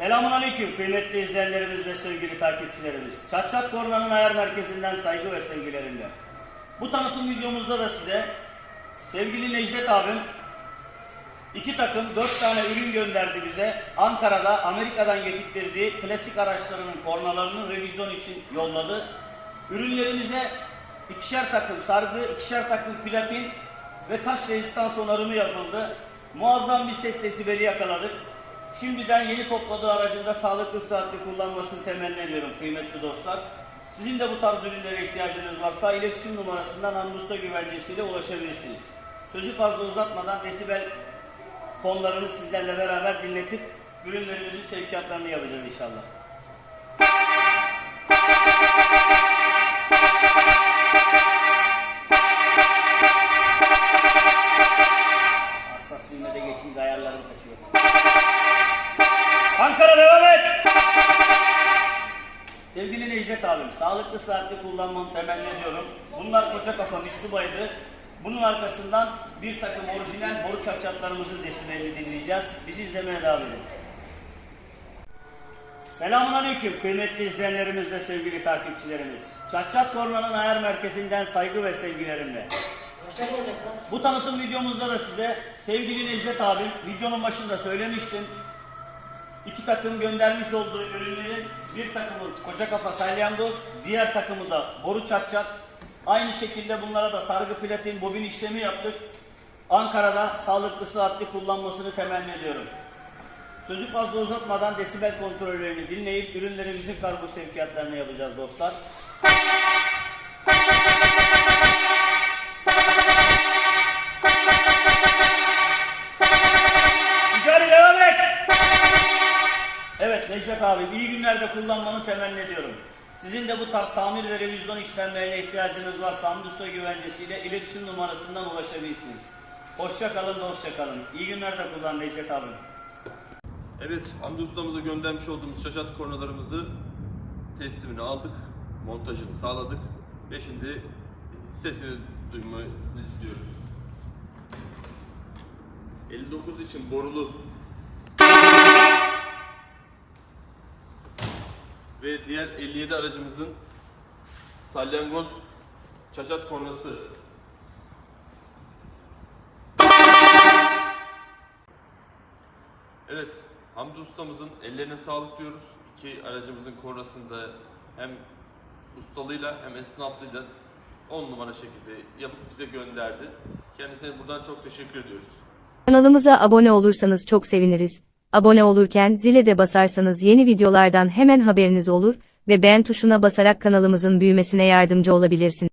Selamun Aleyküm kıymetli izleyenlerimiz ve sevgili takipçilerimiz. Çat Çat Korna'nın ayar merkezinden saygı ve sevgilerimle. Bu tanıtım videomuzda da size sevgili Necdet abim iki takım dört tane ürün gönderdi bize. Ankara'da Amerika'dan getirdiği klasik araçlarının kornalarını revizyon için yolladı. Ürünlerimize ikişer takım sargı, ikişer takım platin ve taş rezistans onarımı yapıldı. Muazzam bir ses desibeli yakaladık. Şimdiden yeni topladığı aracında sağlıklı sıhhatli kullanmasını temenni ediyorum kıymetli dostlar. Sizin de bu tarz ürünlere ihtiyacınız varsa iletişim numarasından Anmusta güvencesiyle ulaşabilirsiniz. Sözü fazla uzatmadan desibel konularını sizlerle beraber dinletip ürünlerimizin sevkiyatlarını yapacağız inşallah. Necdet abim, sağlıklı saatli kullanmamı temenni ediyorum. Bunlar koça kafa Mitsuba'ydı. Bunun arkasından bir takım orijinal boru çakçaklarımızın desibelini dinleyeceğiz. Bizi izlemeye devam edin. Selamun Aleyküm kıymetli izleyenlerimiz ve sevgili takipçilerimiz. Çatçat Korna'nın ayar merkezinden saygı ve sevgilerimle. Bu tanıtım videomuzda da size sevgili Necdet abim videonun başında söylemiştim. İki takım göndermiş olduğu ürünlerin bir takımı koca kafa salyangoz, diğer takımı da boru çatçat. Aynı şekilde bunlara da sargı platin bobin işlemi yaptık. Ankara'da sağlıklı sıhhatli kullanmasını temenni ediyorum. Sözü fazla uzatmadan desibel kontrollerini dinleyip ürünlerimizin kargo sevkiyatlarını yapacağız dostlar. Necdet abi iyi günlerde kullanmanı temenni ediyorum. Sizin de bu tarz tamir ve revizyon işlemlerine ihtiyacınız varsa Hamdüso güvencesiyle iletişim numarasından ulaşabilirsiniz. Hoşça kalın, dostça kalın. İyi günlerde kullan Necdet abim. Evet, Hamdi göndermiş olduğumuz şaşat kornalarımızı teslimini aldık, montajını sağladık ve şimdi sesini duymayı istiyoruz. 59 için borulu ve diğer 57 aracımızın salyangoz çaşat kornası Evet, Hamdi ustamızın ellerine sağlık diyoruz. İki aracımızın kornasında hem ustalığıyla hem esnaflığıyla on numara şekilde yapıp bize gönderdi. Kendisine buradan çok teşekkür ediyoruz. Kanalımıza abone olursanız çok seviniriz. Abone olurken zile de basarsanız yeni videolardan hemen haberiniz olur ve beğen tuşuna basarak kanalımızın büyümesine yardımcı olabilirsiniz.